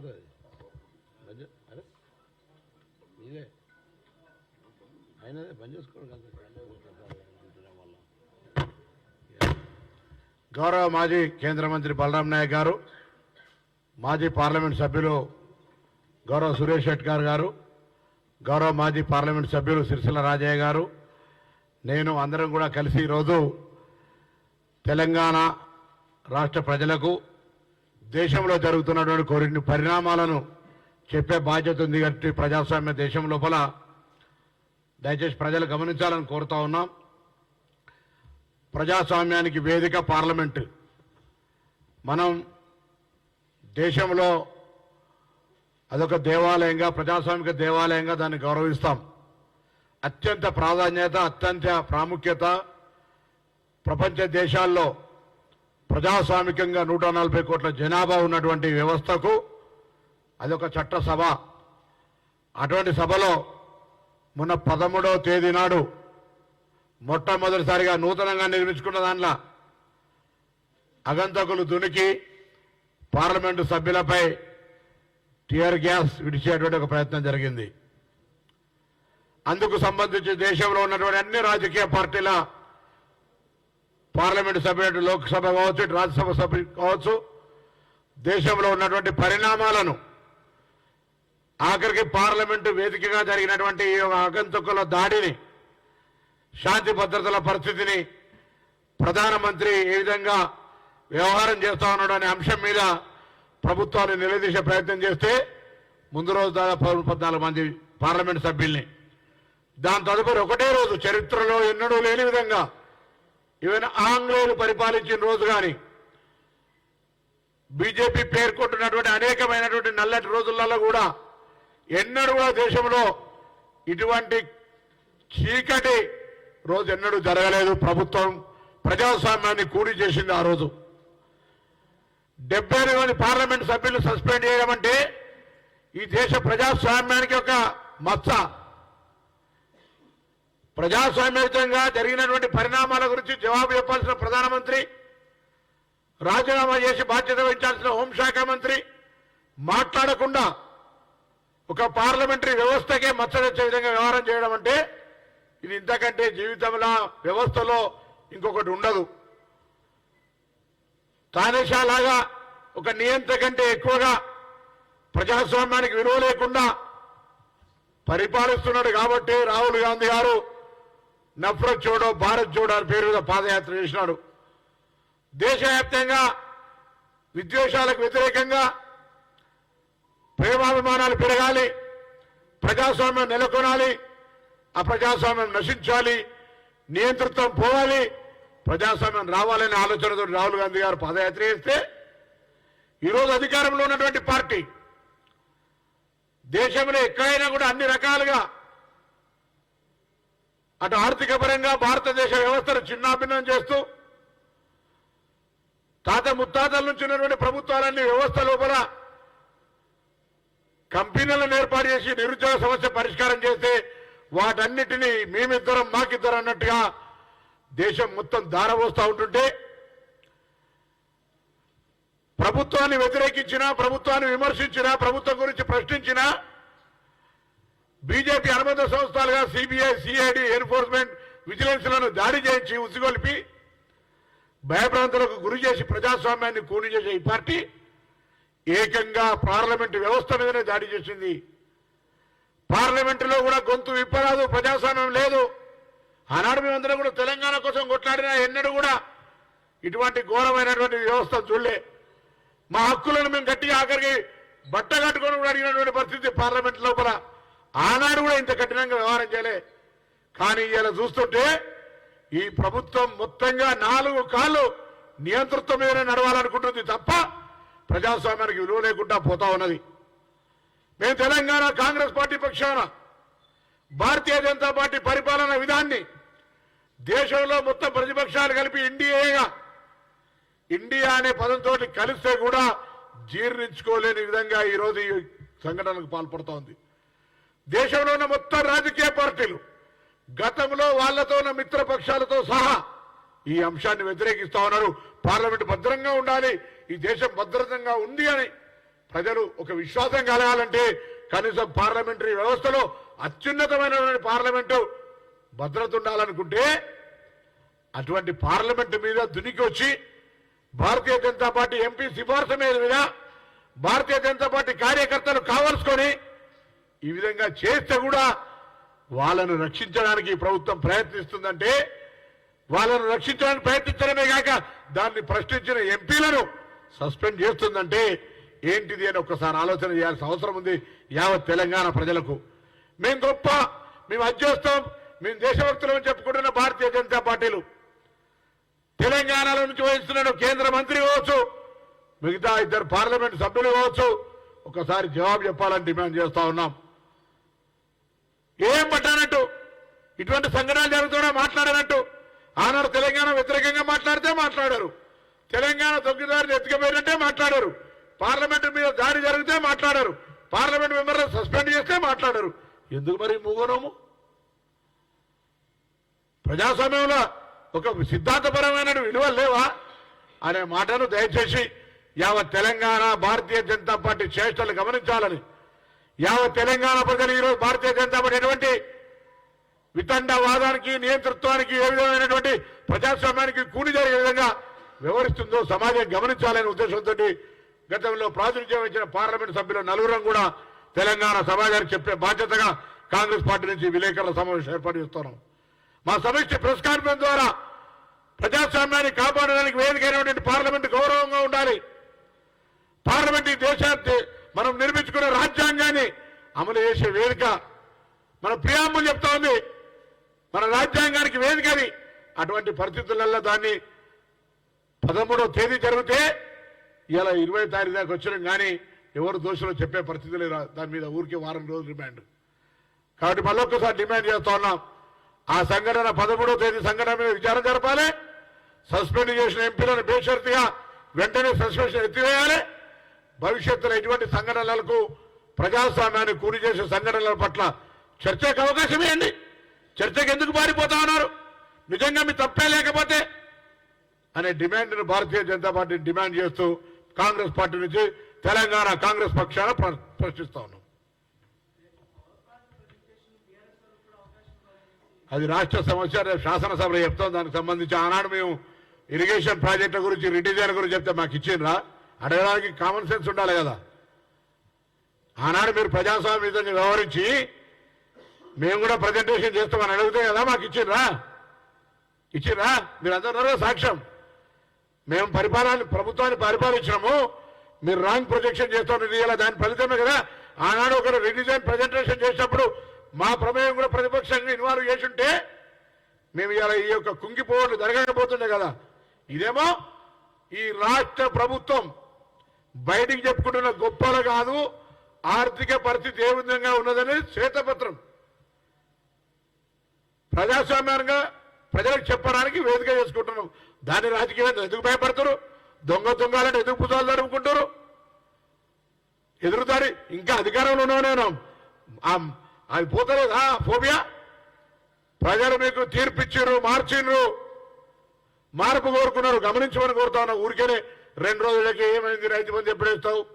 ఎవరది మధ్య అరే మీదే అయినదే పని చేసుకోండి వల్ల గౌరవ మాజీ కేంద్ర మంత్రి బలరాం నాయక్ గారు మాజీ పార్లమెంట్ సభ్యులు గౌరవ సురేష్ షెట్కార్ గారు గౌరవ మాజీ పార్లమెంట్ సభ్యులు సిరిసిల్ల రాజయ్య గారు నేను అందరం కూడా కలిసి ఈరోజు తెలంగాణ రాష్ట్ర ప్రజలకు దేశంలో జరుగుతున్నటువంటి కొన్ని పరిణామాలను చెప్పే బాధ్యత ఉంది కాబట్టి ప్రజాస్వామ్య దేశం లోపల దయచేసి ప్రజలు గమనించాలని కోరుతా ఉన్నాం. ప్రజాస్వామ్యానికి వేదిక పార్లమెంటు. మనం దేశంలో అదొక దేవాలయంగా ప్రజాస్వామిక దేవాలయంగా దాన్ని గౌరవిస్తాం. అత్యంత ప్రాధాన్యత అత్యంత ప్రాముఖ్యత ప్రపంచ దేశాల్లో ప్రజాస్వామికంగా నూట నలభై కోట్ల జనాభా ఉన్నటువంటి వ్యవస్థకు అదొక చట్టసభ. అటువంటి సభలో మొన్న పదమూడవ తేదీ నాడు మొట్టమొదటిసారిగా నూతనంగా నిర్మించుకున్న దాంట్లో అగంతకులు దునికి పార్లమెంటు సభ్యులపై టియర్ గ్యాస్ విడిచేటువంటి ఒక ప్రయత్నం జరిగింది. అందుకు సంబంధించి దేశంలో ఉన్నటువంటి అన్ని రాజకీయ పార్టీల పార్లమెంటు సభ్యుడు లోక్సభ కావచ్చు రాజ్యసభ సభ్యులు కావచ్చు దేశంలో ఉన్నటువంటి పరిణామాలను ఆఖరికి పార్లమెంటు వేదికగా జరిగినటువంటి ఈ ఆగంతుకుల దాడిని శాంతి భద్రతల పరిస్థితిని ప్రధానమంత్రి ఏ విధంగా వ్యవహారం చేస్తా ఉన్నాడు అనే అంశం మీద ప్రభుత్వాన్ని నిలదీసే ప్రయత్నం చేస్తే ముందు రోజు దాదాపు పద్నాలుగు మంది పార్లమెంటు సభ్యుల్ని. దాని తదుపరి ఒకటే రోజు చరిత్రలో ఎన్నడూ లేని విధంగా ఈవెన్ ఆంగ్లేయులు పరిపాలించిన రోజు కానీ బీజేపీ పేర్కొంటున్నటువంటి అనేకమైనటువంటి నల్లటి రోజులలో కూడా ఎన్నడూ కూడా దేశంలో ఇటువంటి చీకటి రోజు ఎన్నడూ జరగలేదు. ప్రభుత్వం ప్రజాస్వామ్యాన్ని కూడి చేసింది ఆ రోజు. డెబ్బై మంది పార్లమెంట్ సభ్యులు సస్పెండ్ చేయడం అంటే ఈ దేశ ప్రజాస్వామ్యానికి ఒక మచ్చ. ప్రజాస్వామ్యయుతంగా జరిగినటువంటి పరిణామాల గురించి జవాబు చెప్పాల్సిన ప్రధానమంత్రి రాజీనామా చేసి బాధ్యత వహించాల్సిన హోంశాఖ మంత్రి మాట్లాడకుండా ఒక పార్లమెంటరీ వ్యవస్థకే మచ్చదొచ్చే విధంగా వ్యవహారం చేయడం అంటే ఇది ఇంతకంటే జీవితంలో వ్యవస్థలో ఇంకొకటి ఉండదు. తానేషాలాగా ఒక నియంత్ర కంటే ఎక్కువగా ప్రజాస్వామ్యానికి విలువ లేకుండా పరిపాలిస్తున్నాడు కాబట్టి రాహుల్ గాంధీ గారు నఫరత్ చోడో భారత్ జోడో అని పేరు మీద పాదయాత్ర చేసినాడు. దేశవ్యాప్తంగా విద్వేషాలకు వ్యతిరేకంగా ప్రేమాభిమానాలు పెరగాలి ప్రజాస్వామ్యం నెలకొనాలి ఆ ప్రజాస్వామ్యం నశించాలి నియంతృత్వం పోవాలి ప్రజాస్వామ్యం రావాలనే ఆలోచనతో రాహుల్ గాంధీ గారు పాదయాత్ర చేస్తే ఈరోజు అధికారంలో ఉన్నటువంటి పార్టీ దేశంలో ఎక్కడైనా కూడా అన్ని రకాలుగా అటు ఆర్థిక పరంగా భారతదేశ వ్యవస్థను చిన్నాభిన్నం చేస్తూ తాత ముత్తాతల నుంచి ఉన్నటువంటి ప్రభుత్వాలన్నీ వ్యవస్థ లోపల కంపెనీలను ఏర్పాటు చేసి నిరుద్యోగ సమస్య పరిష్కారం చేస్తే వాటన్నిటినీ మేమిద్దరం మాకిద్దరం అన్నట్టుగా దేశం మొత్తం దారబోస్తూ ఉంటుంటే ప్రభుత్వాన్ని వ్యతిరేకించినా ప్రభుత్వాన్ని విమర్శించినా ప్రభుత్వం గురించి ప్రశ్నించినా బీజేపీ అనుబంధ సంస్థలుగా సిబిఐ సిఐడి ఎన్ఫోర్స్మెంట్ విజిలెన్స్లను దాడి చేయించి ఉసిగొల్పి భయభ్రాంతులకు గురి చేసి ప్రజాస్వామ్యాన్ని కూని చేసే ఈ పార్టీ ఏకంగా పార్లమెంటు వ్యవస్థ మీదనే దాడి చేసింది. పార్లమెంటులో కూడా గొంతు విప్పరాదు ప్రజాస్వామ్యం లేదు. ఆనాడు మేమందరం కూడా తెలంగాణ కోసం కొట్లాడినా ఎన్నడూ కూడా ఇటువంటి ఘోరమైనటువంటి వ్యవస్థ చూడలే. మా హక్కులను మేము గట్టిగా ఆఖరికి బట్ట కట్టుకొని కూడా అడిగినటువంటి పరిస్థితి పార్లమెంట్ లోపల. ఆనాడు కూడా ఇంత కఠినంగా వ్యవహారం చేయలే. కానీ ఇలా చూస్తుంటే ఈ ప్రభుత్వం మొత్తంగా నాలుగు కాళ్ళు నియంతృత్వం మీదనే నడవాలనుకుంటుంది తప్ప ప్రజాస్వామ్యానికి విలువ లేకుండా పోతా ఉన్నది. మేము తెలంగాణ కాంగ్రెస్ పార్టీ పక్షాన భారతీయ జనతా పార్టీ పరిపాలన విధాన్ని దేశంలో మొత్తం ప్రతిపక్షాలు కలిపి ఇండియాగా ఇండియా అనే పదంతో కలిస్తే కూడా జీర్ణించుకోలేని విధంగా ఈరోజు ఈ సంఘటనకు పాల్పడుతోంది దేశంలో ఉన్న మొత్తం రాజకీయ పార్టీలు గతంలో వాళ్ళతో ఉన్న మిత్రపక్షాలతో సహా ఈ అంశాన్ని వ్యతిరేకిస్తా ఉన్నారు. పార్లమెంట్ భద్రంగా ఉండాలి ఈ దేశం భద్రతంగా ఉంది అని ప్రజలు ఒక విశ్వాసం కలగాలంటే కనీసం పార్లమెంటరీ వ్యవస్థలో అత్యున్నతమైనటువంటి పార్లమెంటు భద్రత ఉండాలనుకుంటే అటువంటి పార్లమెంట్ మీద దునికి వచ్చి భారతీయ జనతా పార్టీ ఎంపీ సిఫార్సు మీద భారతీయ జనతా పార్టీ కార్యకర్తలు కావాల్సుకొని ఈ విధంగా చేస్తే కూడా వాళ్ళను రక్షించడానికి ప్రభుత్వం ప్రయత్నిస్తుందంటే వాళ్ళను రక్షించడానికి ప్రయత్నించడమే కాక దాన్ని ప్రశ్నించిన ఎంపీలను సస్పెండ్ చేస్తుందంటే ఏంటిది అని ఒక్కసారి ఆలోచన చేయాల్సిన అవసరం ఉంది యావత్ తెలంగాణ ప్రజలకు. మేము గొప్ప మేము అధ్యస్తాం చేస్తాం మేము దేశభక్తులు చెప్పుకుంటున్న భారతీయ జనతా పార్టీలు. తెలంగాణలో నుంచి వహిస్తున్నాడు కేంద్ర మంత్రి కావచ్చు మిగతా ఇద్దరు పార్లమెంట్ సభ్యులు కావచ్చు ఒకసారి జవాబు చెప్పాలని డిమాండ్ చేస్తా ఉన్నాం. ఏం పట్టానట్టు ఇటువంటి సంఘటనలు జరుగుతున్నా మాట్లాడనట్టు ఆనాడు తెలంగాణ వ్యతిరేకంగా మాట్లాడితే మాట్లాడారు. తెలంగాణ తొక్కిదారిని ఎత్తుకపోయినట్టే మాట్లాడారు. పార్లమెంట్ మీద దాడి జరిగితే మాట్లాడారు. పార్లమెంట్ మెంబర్లు సస్పెండ్ చేస్తే మాట్లాడారు. ఎందుకు మరి మూగనోము? ప్రజాస్వామ్యంలో ఒక సిద్ధాంతపరమైన విలువలు లేవా? అనే మాటను దయచేసి యావత్ తెలంగాణ భారతీయ జనతా పార్టీ చేష్టలు గమనించాలని యావత్ తెలంగాణ ప్రజలు ఈరోజు భారతీయ జనతా పార్టీ ఎటువంటి వితండవాదానికి నియంతృత్వానికి ఏ విధమైనటువంటి ప్రజాస్వామ్యానికి కూడి జరిగే విధంగా వివరిస్తుందో సమాజం గమనించాలనే ఉద్దేశంతో గతంలో ప్రాతినిధ్యం ఇచ్చిన పార్లమెంట్ సభ్యులు నలుగురం కూడా తెలంగాణ సమాజానికి చెప్పే బాధ్యతగా కాంగ్రెస్ పార్టీ నుంచి విలేకరుల సమావేశం ఏర్పాటు చేస్తున్నాం. మా సమిష్టి ప్రెస్ కాన్ఫరెన్స్ ద్వారా ప్రజాస్వామ్యాన్ని కాపాడడానికి వేదికైనటువంటి పార్లమెంట్ గౌరవంగా ఉండాలి. పార్లమెంట్ ఈ దేశాన్ని మనం నిర్మించుకున్న రాజ్యాంగాన్ని అమలు చేసే వేదిక. మన ప్రియాంబులు చెప్తా ఉంది మన రాజ్యాంగానికి వేదిక అది. అటువంటి పరిస్థితులలో దాన్ని పదమూడవ తేదీ జరిగితే ఇలా ఇరవై తారీఖు దాకా వచ్చినాం కానీ ఎవరు దోషులు చెప్పే పరిస్థితి లేదు. దాని మీద ఊరికి వారం రోజులు డిమాండ్. కాబట్టి మళ్ళొక్కసారి డిమాండ్ చేస్తా ఉన్నాం. ఆ సంఘటన పదమూడవ తేదీ సంఘటన మీద విచారణ జరపాలి. సస్పెండ్ చేసిన ఎంపీలను బేషరతుగా వెంటనే సస్పెన్షన్ ఎత్తివేయాలి. భవిష్యత్తులో ఎటువంటి సంఘటనలకు ప్రజాస్వామ్యాన్ని కూలి చేసే సంఘటనల పట్ల చర్చకు అవకాశం ఇవ్వండి. చర్చకు ఎందుకు పారిపోతా ఉన్నారు నిజంగా మీ తప్పే లేకపోతే? అనే డిమాండ్ను భారతీయ జనతా పార్టీ డిమాండ్ చేస్తూ కాంగ్రెస్ పార్టీ నుంచి తెలంగాణ కాంగ్రెస్ పక్షాన ప్రశ్నిస్తా ఉన్నాం. అది రాష్ట్ర సమస్య శాసనసభలో చెప్తాం. దానికి సంబంధించి ఆనాడు మేము ఇరిగేషన్ ప్రాజెక్టుల గురించి రిడిజైన్ గురించి చెప్తే మాకు ఇచ్చిండ్రా? అడగడానికి కామన్ సెన్స్ ఉండాలి కదా. ఆనాడు మీరు ప్రజాస్వామ్యంగా వ్యవహరించి మేము కూడా ప్రజెంటేషన్ చేస్తామని అడిగితే కదా మాకు ఇచ్చిండ్రా ఇచ్చిర్రా? మీరు అందరూ సాక్ష్యం. మేము పరిపాలన ప్రభుత్వాన్ని పరిపాలించినాము. మీరు రాంగ్ ప్రొజెక్షన్ చేస్తాం ఇవాళ దాని ఫలితమే కదా. ఆనాడు ఒకరు రిడిజైన్ ప్రజెంటేషన్ చేసినప్పుడు మా ప్రమేయం కూడా ప్రతిపక్షంగా ఇన్వాల్వ్ చేసుంటే మేము ఇలా ఈ యొక్క కుంగిపోవడం జరగకపోతుండే కదా. ఇదేమో ఈ రాష్ట్ర ప్రభుత్వం బయటికి చెప్పుకుంటున్న గొప్పలు కాదు ఆర్థిక పరిస్థితి ఏ విధంగా ఉన్నదని శ్వేతపత్రం. ప్రజాస్వామ్యంగా ప్రజలకు చెప్పడానికి వేదిక చేసుకుంటున్నాం. దాని రాజకీయం ఎందుకు భయపడతారు? దొంగ దొంగలని ఎందుకు పుతాలు జరుపుకుంటారు ఎదురుదారి ఇంకా అధికారంలో ఉన్నావు నేను ఆ- అది పోతలేదా. ఫోబియా? ప్రజలు మీకు తీర్పిచ్చారు మార్చిండ్రు మార్పు కోరుకున్నారు గమనించమని కోరుతా ఉన్నా ఊరికేనే రెండు రోజులకి ఏమైంది? రైతు బంధు ఎప్పుడేస్తావు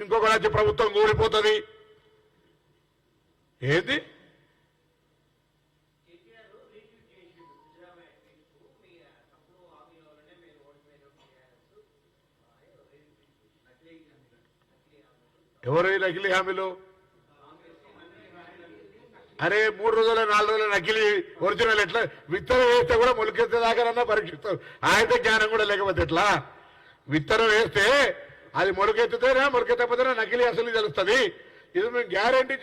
ఇంకొక రాజ్య ప్రభుత్వం కూలిపోతుంది. ఏంది? ఎవరు నకిలీ హామీలు? అరే మూడు రోజుల నాలుగు రోజుల నకిలీ ఒరిజినల్ ఎట్లా? విత్తనం వేస్తే కూడా మొలికెత్తే దాకా పరీక్షిస్తారు ఆయన జ్ఞానం కూడా లేకపోతే ఎట్లా? విత్తనం వేస్తే అది మొలకెత్తుతేనా మొలకెత్తకపోతేనా నకిలీ అసలు తెలుస్తుంది ఇది మేము గ్యారంటీ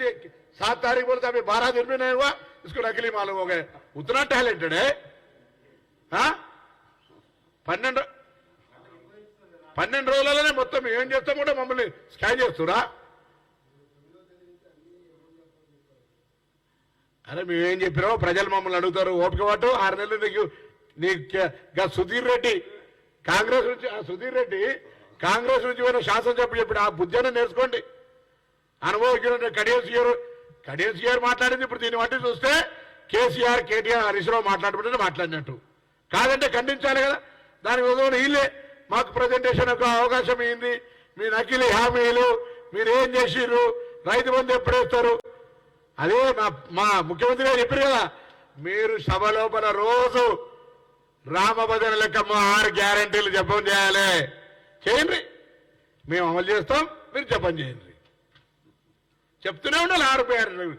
सात तारीख बोलते अभी बारह दिन में नहीं हुआ इसको नकली मालूम हो गए उतना टैलेंटेड है हाँ? పన్నెండు పన్నెండు రోజులలోనే మొత్తం ఏం చేస్తాం కూడా మమ్మల్ని స్కాన్ చేస్తురా అరే మేమేం చెప్పినామో ప్రజలు మమ్మల్ని అడుగుతారు ఓపిక పట్టు ఆరు నెలలు నీకు నీ కే- గా సుధీర్ రెడ్డి కాంగ్రెస్ నుంచి ఆ సుధీర్ రెడ్డి కాంగ్రెస్ నుంచి పోయిన చెప్పి చెప్పిన ఆ బుద్ధిని నేర్చుకోండి. అనుభవజ్ఞుడు కడియస్ గారు కడియస్ గారు మాట్లాడింది ఇప్పుడు దీన్ని బట్టి చూస్తే కేసీఆర్ కేటీఆర్ హరీష్ రావు మాట్లాడుకుంటే మాట్లాడినట్టు. కాదంటే ఖండించాలి కదా. దానికి ఉదయం వీళ్ళే మాకు ప్రజెంటేషన్ ఒక అవకాశం అయింది మీ నకిలీ హామీలు మీరు ఏం చేసిర్రు? రైతు బంధు ఎప్పుడేస్తారు అదే మా మా ముఖ్యమంత్రి గారు చెప్పారు కదా మీరు సభ లోపల రోజు రామభద్ర లెక్క మా ఆరు గ్యారంటీలు జపం చేయాలి. చేయండి. మేము అమలు చేస్తాం మీరు జపం చేయండి. చెప్తూనే ఉండాలి ఆరు గ్యారెంటీలు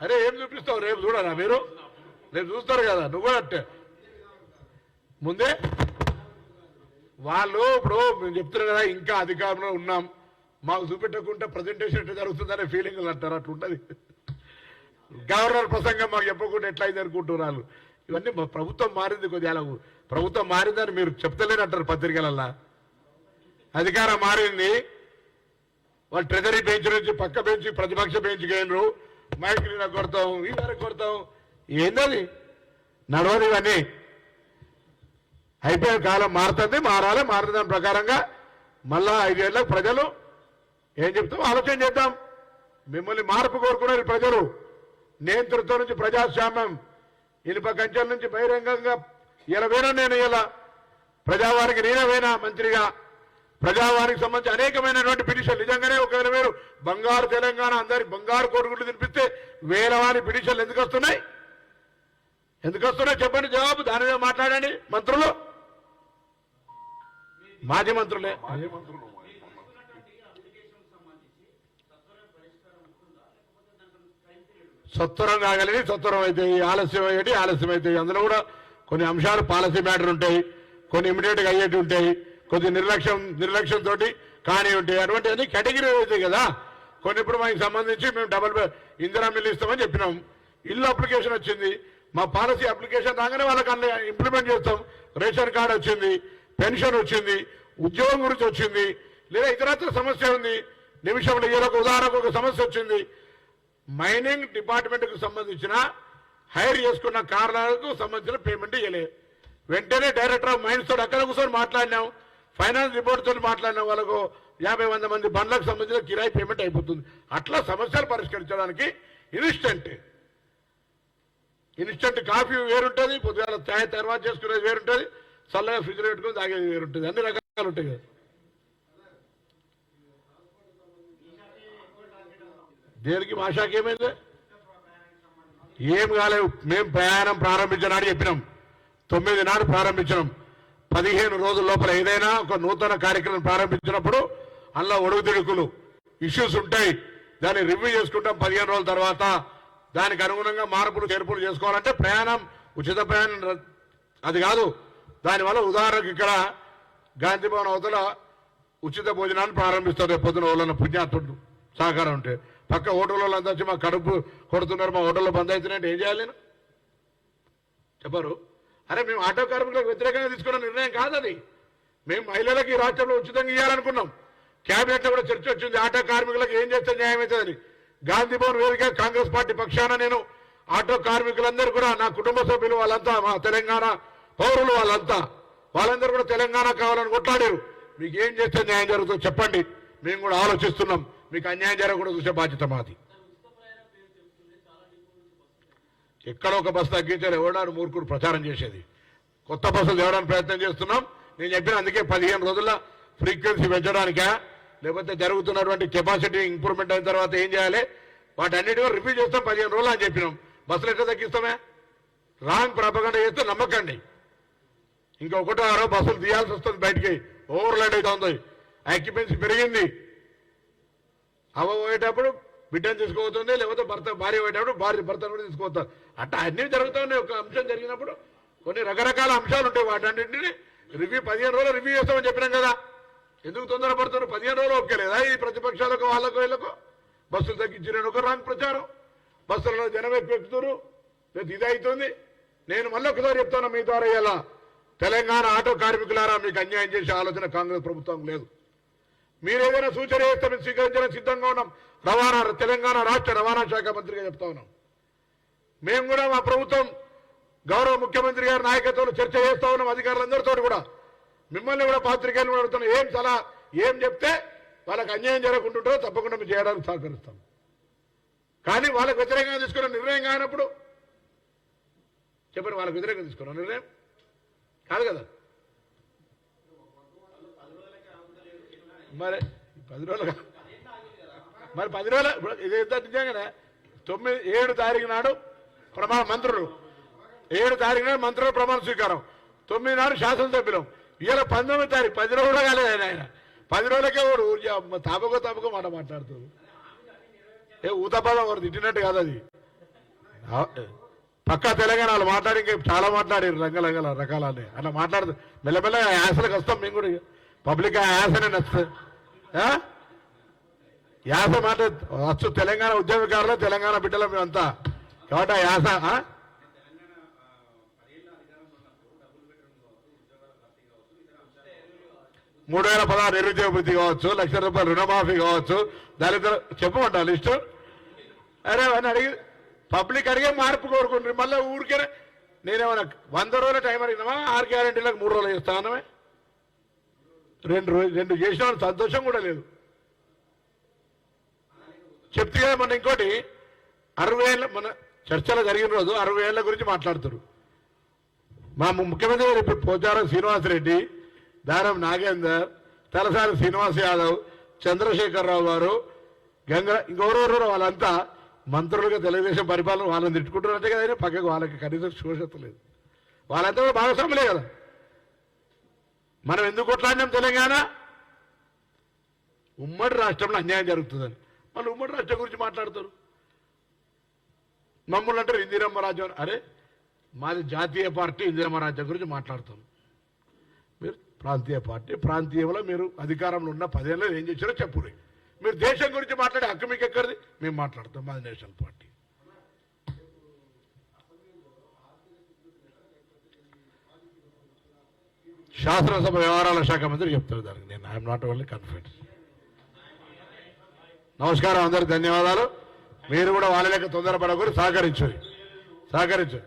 అరే ఏం చూపిస్తావు? రేపు చూడరా మీరు? రేపు చూస్తారు కదా నువ్వు కూడా ముందే వాళ్ళు ఇప్పుడు మేము చెప్తున్నాం కదా ఇంకా అధికారంలో ఉన్నాం. మాకు చూపెట్టకుండా ప్రజెంటేషన్ ఎట్లా జరుగుతుందనే ఫీలింగ్ అంటారు అట్లా ఉంటుంది గవర్నర్ ప్రసంగం మాకు చెప్పకుండా ఎట్లా అయింది అనుకుంటున్నారు ఇవన్నీ ప్రభుత్వం మారింది కొద్దిగా. ప్రభుత్వం మారిందని మీరు చెప్తలేరు అంటారు పత్రికలల్లా. అధికారం మారింది. వాళ్ళు ట్రెజరీ బెంచ్ నుంచి పక్క బెంచ్ ప్రతిపక్ష బెంచ్ గైనరు మైక్ ఇలా కొడతాం ఈ వరకు కొడతాం. ఏందది? నడవదు ఇవన్నీ. అయిపోయిన కాలం మారుతుంది మారాలి మారిన దాని ప్రకారంగా మళ్ళా ఐదేళ్ళకు ప్రజలు ఏం చెప్తాం? ఆలోచన చేద్దాం. మిమ్మల్ని మార్పు కోరుకున్నారు ప్రజలు. నియంతృత్వం నుంచి ప్రజాస్వామ్యం ఇనుప కంచెల నుంచి బహిరంగంగా ఇలా వేనా నేను ఇలా ప్రజావారికి నేనేమైనా మంత్రిగా? ప్రజావారికి సంబంధించి అనేకమైనటువంటి పిటిషన్లు. నిజంగానే ఒకవేళ మీరు బంగారు తెలంగాణ అందరికి బంగారు కోడిగుడ్లు తినిపిస్తే వేల వారి పిటిషన్లు ఎందుకు వస్తున్నాయి? ఎందుకు వస్తున్నాయి? చెప్పండి జవాబు. దాని మీద మాట్లాడండి మంత్రులు. మాజీ మంత్రులే. సత్వరం కాగలిగి సత్వరం అవుతాయి ఆలస్యం అయ్యేటి ఆలస్యం అవుతాయి అందులో కూడా కొన్ని అంశాలు పాలసీ మ్యాటర్ ఉంటాయి కొన్ని ఇమీడియట్గా అయ్యేటి ఉంటాయి కొద్ది నిర్లక్ష్యం నిర్లక్ష్యం తోటి కానీ ఉంటాయి. అటువంటివన్నీ కేటగిరీ అవుతాయి కదా. కొన్ని ఇప్పుడు మనకి సంబంధించి మేము డబుల్ ఇందిరా మిల్లు ఇస్తామని చెప్పినాం. ఇల్లు అప్లికేషన్ వచ్చింది. మా పాలసీ అప్లికేషన్ రాగానే వాళ్ళకి అన్ని ఇంప్లిమెంట్ చేస్తాం. రేషన్ కార్డు వచ్చింది పెన్షన్ వచ్చింది ఉద్యోగం గురించి వచ్చింది లేదా ఇతరత్ర సమస్య ఉంది. నిమిషంలో ఏదో ఒక ఉదాహరణకు ఒక సమస్య వచ్చింది. మైనింగ్ డిపార్ట్మెంట్కు సంబంధించిన హైర్ చేసుకున్న కారణాలకు సంబంధించిన పేమెంట్ ఇవ్వలేదు వెంటనే డైరెక్టర్ ఆఫ్ మైన్స్ తోటి అక్కడ కూర్చొని మాట్లాడినాం. ఫైనాన్స్ రిపోర్ట్ తోటి మాట్లాడినాం వాళ్ళకు. యాభై వంద మంది బండ్లకు సంబంధించిన కిరాయి పేమెంట్ అయిపోతుంది. అట్లా సమస్యలు పరిష్కరించడానికి ఇన్స్టెంట్. ఇన్స్టెంట్ కాఫీ వేరుంటుంది పొద్దుగాల ఛాయ్ తర్వాత చేసుకునేది వేరుంటుంది చల్లగా ఫ్రిడ్జ్ పెట్టుకుని తాగేది వేరుంటుంది. అన్ని రకాలు ఉంటాయి కదా. దేనికి మా ఏమైంది? ఏం కాలేవు మేము ప్రయాణం ప్రారంభించనాడు చెప్పినాం. తొమ్మిది నాడు ప్రారంభించినాం. పదిహేను రోజుల లోపల ఏదైనా ఒక నూతన కార్యక్రమం ప్రారంభించినప్పుడు అందులో ఒడుగుదిడుకులు ఇష్యూస్ ఉంటాయి. దాన్ని రివ్యూ చేసుకుంటాం పదిహేను రోజుల తర్వాత. దానికి అనుగుణంగా మార్పులు చేర్పులు చేసుకోవాలంటే ప్రయాణం ఉచిత ప్రయాణం అది కాదు. దానివల్ల ఉదాహరణకు ఇక్కడ గాంధీ భవన్ అవతల ఉచిత భోజనాన్ని ప్రారంభిస్తారు పొద్దున వాళ్ళ పుణ్యాత్తుడు సహకారం ఉంటే. పక్క హోటల్ వాళ్ళంతా వచ్చి మా కడుపు కొడుతున్నారు మా హోటల్లో బంద్ అవుతున్నాయంటే ఏం చేయాలి నేను? చెప్పరు. అరే మేము ఆటో కార్మికులకు వ్యతిరేకంగా తీసుకున్న నిర్ణయం కాదు అది. మేము మహిళలకు ఈ రాష్ట్రంలో ఉచితంగా ఇవ్వాలనుకున్నాం క్యాబినెట్లో కూడా చర్చ వచ్చింది ఆటో కార్మికులకు ఏం చేస్తే న్యాయం అవుతుందని. గాంధీ భవన్ వేదిక కాంగ్రెస్ పార్టీ పక్షాన నేను ఆటో కార్మికులందరూ కూడా నా కుటుంబ సభ్యులు వాళ్ళంతా మా తెలంగాణ పౌరులు వాళ్ళంతా వాళ్ళందరూ కూడా తెలంగాణ కావాలని కొట్లాడారు. మీకు ఏం చేస్తే న్యాయం జరుగుతుందో చెప్పండి. మేము కూడా ఆలోచిస్తున్నాం. మీకు అన్యాయం జరగకూడదు చూసే బాధ్యత మాది. ఎక్కడ ఒక బస్సు తగ్గించారు ఎవడాడు మూర్ఖుడు ప్రచారం చేసేది? కొత్త బస్సులు తేవడానికి ప్రయత్నం చేస్తున్నాం. నేను చెప్పిన అందుకే పదిహేను రోజుల ఫ్రీక్వెన్సీ పెంచడానికా? లేకపోతే జరుగుతున్నటువంటి కెపాసిటీ ఇంప్రూవ్మెంట్ అయిన తర్వాత ఏం చేయాలి? వాటన్నిటి కూడా రివ్యూ చేస్తాం పదిహేను రోజులు అని చెప్పినాం. బస్సులు ఎట్లా తగ్గిస్తామే? రాంగ్ ప్రాపగండ చేస్తే నమ్మకండి. ఇంకొకటో ఆరో బస్సులు తీయాల్సి వస్తుంది బయటికి. ఓవర్లోడ్ అవుతుంది ఆక్యుపెన్సీ పెరిగింది. అవ్వ పోయేటప్పుడు బిడ్డను తీసుకుపోతుంది లేకపోతే భర్త భార్య పోయేటప్పుడు భార్య భర్తను కూడా తీసుకుపోతారు అట్లా అన్నీ జరుగుతూ ఉన్నాయి ఒక అంశం జరిగినప్పుడు కొన్ని రకరకాల అంశాలు ఉంటాయి. వాటన్నింటినీ రివ్యూ పదిహేను రోజులు రివ్యూ చేస్తామని చెప్పినాం కదా. ఎందుకు తొందరపడుతున్నారు? పదిహేను రోజులు ఓకే లేదా? ఈ ప్రతిపక్షాలకు వాళ్ళకు వీళ్ళకు? బస్సులు తగ్గించిన ఒక రాంగ్ ప్రచారం. బస్సులలో జనం ఎక్కుతున్నారు లేదు ఇది అవుతుంది. నేను మళ్ళీ ఒకసారి చెప్తాను మీ ద్వారా ఇలా. తెలంగాణ ఆటో కార్మికులారా మీకు అన్యాయం చేసే ఆలోచన కాంగ్రెస్ ప్రభుత్వం లేదు. మీరు ఏదైనా సూచన చేస్తే మేము స్వీకరించడానికి సిద్ధంగా ఉన్నాం. రవాణా తెలంగాణ రాష్ట్ర రవాణా శాఖ మంత్రిగా చెప్తా ఉన్నాం. మేము కూడా మా ప్రభుత్వం గౌరవ ముఖ్యమంత్రి గారి నాయకత్వంలో చర్చ చేస్తా ఉన్నాం అధికారులందరితో కూడా. మిమ్మల్ని కూడా పాత్రికేయులు కూడా అడుగుతున్నాం ఏం సలహా ఏం చెప్తే వాళ్ళకి అన్యాయం జరగకుంటుంటారో తప్పకుండా మేము చేయడానికి సహకరిస్తాం. కానీ వాళ్ళకి వ్యతిరేకంగా తీసుకున్న నిర్ణయం కానప్పుడు చెప్పండి వాళ్ళకి వ్యతిరేకంగా తీసుకున్న నిర్ణయం కాదు కదా? మరి పది రోజులు మరి పది రోజులు ఇది ఎంత నిజంగానే తొమ్మిది ఏడు తారీఖు నాడు ప్రమాణ మంత్రులు. ఏడు తారీఖు నాడు మంత్రుల ప్రమాణ స్వీకారం. తొమ్మిది నాడు శాసనసభ్యులం. ఇవాళ పంతొమ్మిది తారీఖు పది రోజులు కాలేదు ఆయన ఆయన. పది రోజులకే వాడు తాపకో తాపకో మాట మాట్లాడుతుంది ఏ ఊతపదం వారు తిట్టినట్టు కాదు అది. పక్కా తెలంగాణ వాళ్ళు మాట్లాడి ఇంకా చాలా మాట్లాడారు రంగరంగల రకాలని. అట్లా మాట్లాడుతూ మెల్లమెల్లగా యాసలకు వస్తాం మేము కూడా. పబ్లిక్ ఆ యాసనే నచ్చుతుంది. యాస మాట వచ్చు తెలంగాణ ఉద్యమకారులు తెలంగాణ బిడ్డలు మేమంతా. కాబట్టి ఆ యాస మూడు వేల పదహారు నిరుద్యోగ వృద్ధి కావచ్చు లక్ష రూపాయలు రుణమాఫీ కావచ్చు దళితుల చెప్పమంటా లిస్టు? అరే అని అడిగి పబ్లిక్ అడిగే మార్పు కోరుకుంటారు మళ్ళీ ఊరికే నేనేమన్నా వంద రోజుల టైం అడిగినామా? ఆరు గ్యారెంటీలకు మూడు రోజులు ఇస్తానమే రెండు రోజు రెండు చేసిన సంతోషం కూడా లేదు. చెప్తే కదా మన ఇంకోటి అరవై ఏళ్ళ మన చర్చలు జరిగిన రోజు అరవై ఏళ్ళ గురించి మాట్లాడుతారు మా ముఖ్యమంత్రి గారు ఇప్పుడు పోచారం శ్రీనివాసరెడ్డి దారం నాగేందర్ తలసాని శ్రీనివాస్ యాదవ్ చంద్రశేఖరరావు గారు గంగ ఇంకెవరెవరు వాళ్ళంతా మంత్రులుగా తెలుగుదేశం పరిపాలన వాళ్ళని తిట్టుకుంటున్నట్టే కదా పక్కకు వాళ్ళకి కనీసం శోషత లేదు వాళ్ళంతా కూడా భాగస్వాములే కదా. మనం ఎందుకు కొట్లాడినాం తెలంగాణ? ఉమ్మడి రాష్ట్రంలో అన్యాయం జరుగుతుందని. వాళ్ళు ఉమ్మడి రాష్ట్రం గురించి మాట్లాడతారు. మమ్మల్ని అంటారు ఇందిరమ్మ రాజ్యం అరే మాది జాతీయ పార్టీ ఇందిరమ్మ రాజ్యం గురించి మాట్లాడతాం మీరు ప్రాంతీయ పార్టీ ప్రాంతీయంలో మీరు అధికారంలో ఉన్న పదేళ్ళు ఏం చేశారో చెప్పురే మీరు దేశం గురించి మాట్లాడే హక్కు మీకు ఎక్కడిది? మేము మాట్లాడతాం మాది నేషనల్ పార్టీ. శాసనసభ వ్యవహారాల శాఖ మంత్రి చెప్తారు దానికి. నేను ఐఎమ్ నాట్ ఓన్లీ కన్ఫిడెన్స్ నమస్కారం అందరికి ధన్యవాదాలు. మీరు కూడా వాళ్ళ లెక్క తొందరపడకూడదు సహకరించు సహకరించు